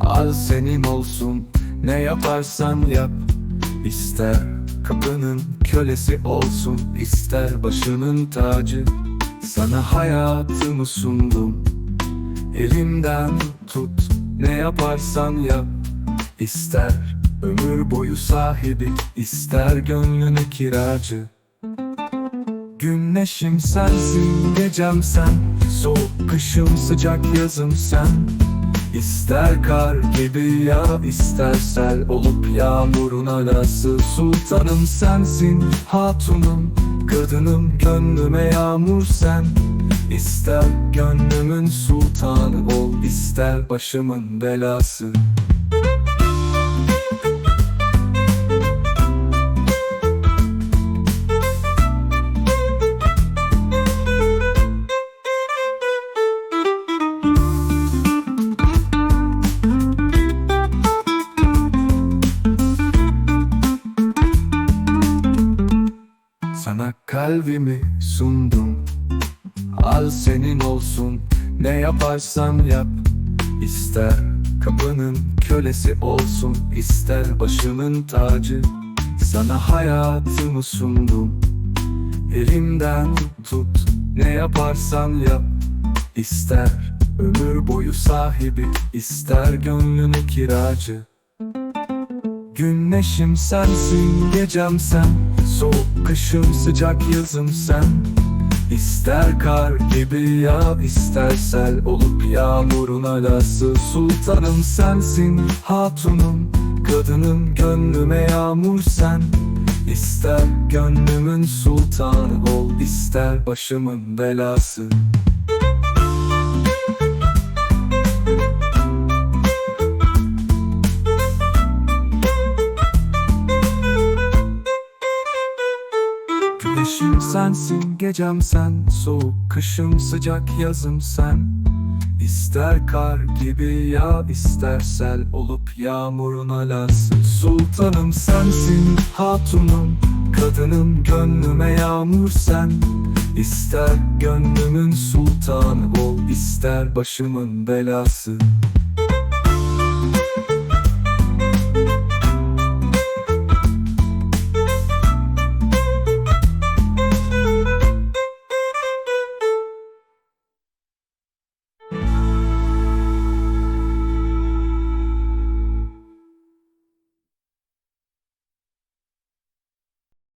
Al senin olsun ne yaparsan yap. İster kapının kölesi olsun ister başının tacı. Sana hayatımı sundum. Elimden tut ne yaparsan yap. İster ömür boyu sahibi ister gönlüne kiracı Güneşim sensin, gecem sen. Soğuk kışım, sıcak yazım sen. İster kar gibi ya ister sel Olup yağmurun arası Sultanım sensin, hatunum Kadınım, gönlüme yağmur sen. İster gönlümün sultanı ol ister başımın belası kalbimi sundum Al senin olsun. Ne yaparsan yap İster kapının kölesi olsun ister başımın tacı. Sana hayatımı sundum Elimden tut. Ne yaparsan yap İster ömür boyu sahibi ister gönlüne kiracı Güneşim sensin, gecem sen. Soğuk kışım, sıcak yazım sen. İster kar gibi ya ister sel Olup yağmurun alası. Sultanım sensin, hatunum Kadınım gönlüme yağmur sen. İster gönlümün sultanı ol ister başımın belası Güneşim sensin, gecem sen. Soğuk kışım, sıcak yazım sen. İster kar gibi ya ister sel Olup yağmurun alası. Sultanım sensin, hatunum. Kadınım gönlüme yağmur sen. İster gönlümün sultanı ol ister başımın belası